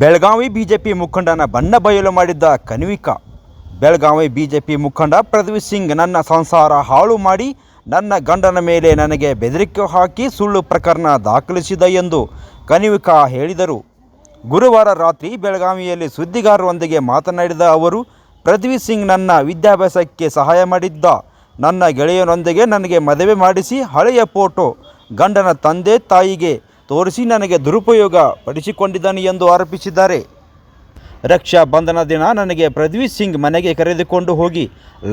Belagavi BJP ಮುಖಂಡನ ಬಣ್ಣ ಬಯಲು ಮಾಡಿದ್ದ ಕನ್ವಿಕ ಬೆಳಗಾವಿ ಬಿಜೆಪಿ ಮುಖಂಡ ಪೃಥ್ವಿ ಸಿಂಗ್ ನನ್ನ ಸಂಸಾರ ಹಾಳು ಮಾಡಿ ನನ್ನ ಗಂಡನ ಮೇಲೆ ನನಗೆ ಬೆದರಿಕೆ ಹಾಕಿ ಸುಳ್ಳು ಪ್ರಕರಣ ದಾಖಲಿಸಿದ ಎಂದು ಕನಿವಿಕಾ ಹೇಳಿದರು. ಗುರುವಾರ ರಾತ್ರಿ ಬೆಳಗಾವಿಯಲ್ಲಿ ಸುದ್ದಿಗಾರರೊಂದಿಗೆ ಮಾತನಾಡಿದ ಅವರು ಪೃಥ್ವಿ ಸಿಂಗ್ ನನ್ನ ವಿದ್ಯಾಭ್ಯಾಸಕ್ಕೆ ಸಹಾಯ ಮಾಡಿದ್ದ. ನನ್ನ ಗೆಳೆಯನೊಂದಿಗೆ ನನಗೆ ಮದುವೆ ಮಾಡಿಸಿ ಹಳೆಯ ಫೋಟೋ, ಗಂಡನ ತಂದೆ ತಾಯಿಗೆ ತೋರಿಸಿ ನನಗೆ ದುರುಪಯೋಗ ಪಡಿಸಿಕೊಂಡಿದ್ದಾನೆ ಎಂದು ಆರೋಪಿಸಿದ್ದಾರೆ. ರಕ್ಷಾ ಬಂಧನ ದಿನ ನನಗೆ ಪೃಥ್ವಿ ಸಿಂಗ್ ಮನೆಗೆ ಕರೆದುಕೊಂಡು ಹೋಗಿ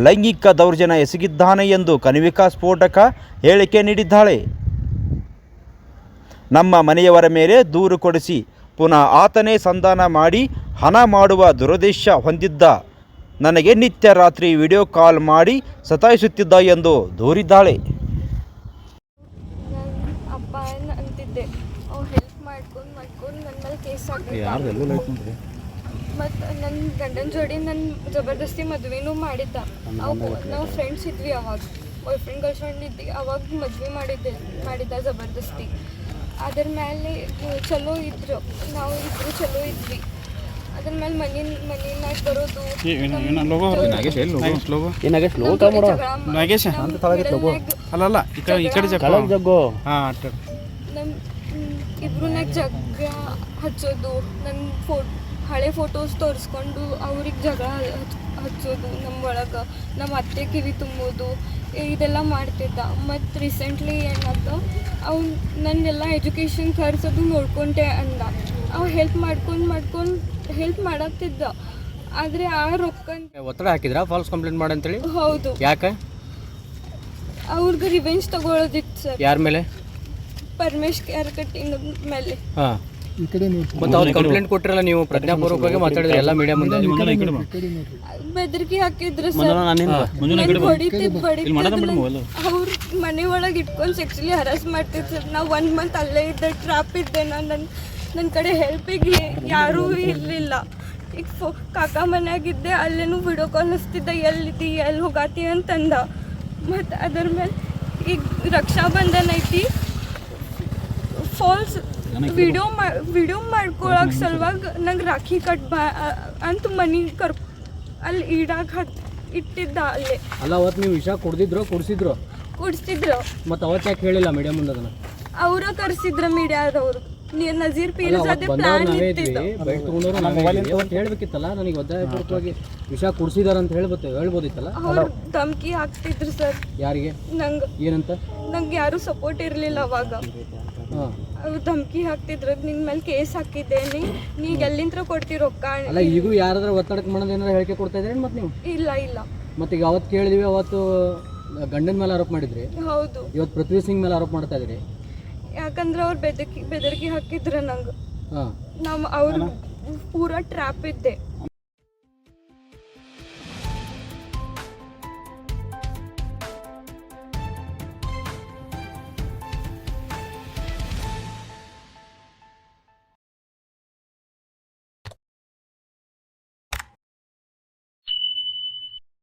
ಲೈಂಗಿಕ ದೌರ್ಜನ್ಯ ಎಸಗಿದ್ದಾನೆ ಎಂದು ಕನಿವಿಕಾ ಸ್ಫೋಟಕ ಹೇಳಿಕೆ ನೀಡಿದ್ದಾಳೆ. ನಮ್ಮ ಮನೆಯವರ ಮೇಲೆ ದೂರು ಕೊಡಿಸಿ ಪುನಃ ಆತನೇ ಸಂಧಾನ ಮಾಡಿ ಹಣ ಮಾಡುವ ದುರುದ್ದೇಶ ಹೊಂದಿದ್ದ ನನಗೆ ನಿತ್ಯ ರಾತ್ರಿ ವಿಡಿಯೋ ಕಾಲ್ ಮಾಡಿ ಸತಾಯಿಸುತ್ತಿದ್ದ ಎಂದು ದೂರಿದ್ದಾಳೆ ನಾನು ಅಪ್ಪ ಏನ್ ಅಂತಿದ್ದೆ ಅವ್ ಹೆಲ್ಪ್ ಮಾಡ್ಕೊಂಡು ಮಾಡ್ಕೊಂಡು ನನ್ನ ಮೇಲೆ ಲೈಕ್ ಹಾಕಿದ್ದ ಮತ್ತು ನನ್ನ ಗಂಡನ ಜೋಡಿ ನನ್ನ ಜಬರ್ದಸ್ತಿ ಮದುವೆನೂ ಮಾಡಿದ್ದ. ಅವಾಗ ನಾವು ಫ್ರೆಂಡ್ಸ್ ಇದ್ವಿ ಅವಾಗ. ಬಾಯ್ ಫ್ರೆಂಡ್ ಗರ್ಲ್ ಫ್ರೆಂಡ್ ಇದ್ವಿ. ಅವಾಗ ಮದ್ವೆ ಮಾಡಿದ್ದೆ ಮಾಡಿದ್ದ ಜಬರ್ದಸ್ತಿ. ಅದ್ರ ಮೇಲೆ ಚಲೋ ಇದ್ರು. ನಾವು ಇಬ್ರು ಚಲೋ ಇದ್ವಿ. ಅದ್ರ ಮೇಲೆ ಮನಿ ಮನಿನಾಗ ಬರೋದು. Nagesh logo logo. ಏನಾಗೈತೆ ನಮ್ ಲೋ ಜೋಡಿ ಮಾಡ ಜಗಳ ಮಾ- ನಾಗೇಶ. ನಮ್ ಅಂತ ತಳಗಿತ್ತು ಲಗು. ಮಿಡಲ್ನ್ಯಾಗ್ ಅಲ್ಲಲ್ಲ ಈ ಕಡೆ ಈ ಕಡೆ ಜಪ್ಪ ಕೆಳಗೆ ಜಗ್ಗು. ಹಾಂ ಇಬ್ರನ್ನಾಗ ಜಗಳ ಹಚ್ಚೋದು ನನ್ನ ಫೋ ಹಳೆ ಫೋಟೋಸ್ ತೋರಿಸ್ಕೊಂಡು ಅವ್ರಿಗೆ ಜಗಳ ಹಚ್- ಹಚ್ಚೋದು ನಮ್ಮ ಒಳಗೆ. ನಮ್ಮ ಅತ್ತೆ ಕಿವಿ ತುಂಬೋದು ಇದೆಲ್ಲ ಮಾಡ್ತಿದ್ದ. ಮತ್ತು ರೀಸೆಂಟ್ಲಿ ಏನಾದ ಅವ್ನು ನನ್ನೆಲ್ಲ ಎಜುಕೇಷನ್ ಖರ್ಚದು ನೋಡ್ಕೊಂಡೆ ಅಂದ. ಅವ ಹೆಲ್ಪ್ ಮಾಡ್ಕೊಂಡು ಮಾಡ್ಕೊಂಡು ಹೆಲ್ಪ್ ಮಾಡತ್ತಿದ್ದ ಆದರೆ ಆ ರೊಕ್ಕ ಒತ್ತಡ ಹಾಕಿದ್ರ? ಫಾಲ್ಸ್ ಕಂಪ್ಲೇಂಟ್ ಮಾಡಿ ಅಂತೇಳಿ ಹೌದು. ಯಾಕೆ? ಅವ್ರಿಗೆ ರಿವೆಂಜ್ ತಗೊಳ್ಳೋದಿತ್ತು ಸರ್. ಯಾರ ಮೇಲೆ? ಪರಮೇಶ್ ಕಟ್ಟಿಂಗ್ ಮೇಲೆ. ಹಾಂ. ಮತ್ತೆ ಅವ್ರು ಕಂಪ್ಲೇಂಟ್ ಕೊಟ್ಟಿರಲ್ಲ ನೀವು ಪ್ರಜ್ಞಾಪೂರ್ವಕವಾಗಿ ಮಾತಾಡಿದ್ರಿ ಎಲ್ಲ ಮೀಡಿಯಾ ಮುಂದೆ ಬೆದರಿಕೆ ಹಾಕಿದ್ರು ಸರ್ ಹೊಡಿತಿದ್ ಅವ್ರ ಮನೆ ಒಳಗೆ ಇಟ್ಕೊಂಡು ಸೆಕ್ಚುಲಿ ಹರಾಸ್ ಮಾಡ್ತಿದ್ರು ಸರ್. ನಾವು ಒನ್ ಮಂತ್ ಅಲ್ಲೇ ಇದ್ದೆ ಟ್ರಾಪ್ ಇದ್ದೆ. ನಾನು ನನ್ನ ನನ್ನ ಕಡೆ ಹೆಲ್ಪಿಗೆ ಯಾರೂ ಇರಲಿಲ್ಲ. ಈಗ ಫೋ ಕಾಕ ಮನ್ಯಾಗಿದ್ದೆ ಅಲ್ಲೇನು ವಿಡಿಯೋ ಕಾಲ್ ಹಚ್ತಿದ್ದ. ಎಲ್ಲಿದ್ದಿ ಎಲ್ಲಿ ಹೋಗಾತಿ ಅಂತಂದ. ಮತ್ತು ಅದ್ರ ಮೇಲೆ ಈಗ ರಕ್ಷಾ ಬಂಧನ ಐತಿ. ಫಾಲ್ಸ್ ವಿಡಿಯೋ ಮಾ ವಿಡಿಯೋ ಮಾಡ್ಕೊಳಕ್ ಸಲುವಾಗಿ ನಂಗೆ ರಾಖಿ ಕಟ್ ಬಾ ಅ- ಅಂತ ಮನಿ ಕರ್ ಅಲ್ಲಿ ಇಡಾಕ್ ಹತ್ ಇಟ್ಟಿದ್ದ ಅಲ್ಲೇ ಅಲ್ಲ ಅವತ್ತು ನೀವು ವಿಷ ಕುಡ್ದಿದ್ರು ಕುಡಿಸಿದ್ರು? ಕುಡಿಸ್ತಿದ್ರು ಮತ್ತೆ ಅವತ್ತು ಯಾಕೆ ಹೇಳಿಲ್ಲ ಮೀಡಿಯಾ ಮುಂದೆ ಅದನ್ನ ಅವ್ರ ಕರ್ಸಿದ್ರ ಮೀಡಿಯಾದವ್ರು. ನೀ ನಜೀರ್ ಪೀರ್ ಅಲ್ಲ, ಜೊತೆ ಅವತ್ತು ಬಂದವ್ರು ಪ್ಲಾನ್ ನಾವೇ ಇತ್ತಿದ್ದು ಇದ್ವಿ ಬೆಲ್ಟ್ ತಗೊಂಡವ್ರು ನಾವೇ ಇದ್ವಿ. ಅವತ್ತು ಹೇಳ್ಬೇಕಿತ್ತಲ್ಲ ನನಗೆ ಒತ್ತಾಯಪೂರ್ವಕವಾಗಿ ವಿಷ ಕುಡಿಸಿದಾರ ಅಂತ ಹೇಳ್ಬೋದು ಹೇಳ್ಬೋದಿತ್ತಲ್ಲ? ಅವ್ರು ಧಮ್ಕಿ ಹಾಕ್ತಿದ್ರು ಸರ್. ಯಾರಿಗೆ? ನಂಗೆ ಏನಂತ? ನಂಗೆ ಯಾರು ಸಪೋರ್ಟ್ ಇರಲಿಲ್ಲ ಅವಾಗ. ಹಾಂ ಅವ್ರು ಧಮ್ಕಿ ಹಾಕ್ತಿದ್ರು ನಿನ್ ಮೇಲೆ ಕೇಸ್ ಹಾಕಿದ್ದೇನೆ. ನೀ ಎಲ್ಲಿಂದ್ರ ಕೊಡ್ತಿ ರೊಕ್ಕ. ಅಲ್ಲ ಈಗೂ ಯಾರಾದ್ರೂ ಒತ್ತಡಕ್ಕೆ ಮಾಡೋದು ಏನಾರ ಹೇಳಿಕೆ ಕೊಡ್ತಾ ಇದ್ರೆ ಮತ್ತೆ ನೀವು? ಇಲ್ಲ ಇಲ್ಲ. ಮತ್ತೆ ಈಗ ಅವತ್ತು ಕೇಳಿದ್ವಿ ಅವತ್ತು ಗಂಡನ ಮೇಲೆ ಆರೋಪ ಮಾಡಿದ್ರಿ. ಹೌದು. ಇವತ್ತು ಪೃಥ್ವಿ ಸಿಂಗ್ ಮೇಲೆ ಆರೋಪ ಮಾಡ್ತಾ ಇದ್ರಿ ಯಾಕಂದ್ರೆ ಅವ್ರು ಬೆದರ್ಕಿ ಬೆದರಿಕೆ ಹಾಕಿದ್ರ ನಂಗೆ. ಹಾಂ. ನಮ್ಮ ಅವ್ರ ಪೂರಾ ಟ್ರ್ಯಾಪ್ ಇದ್ದೆ.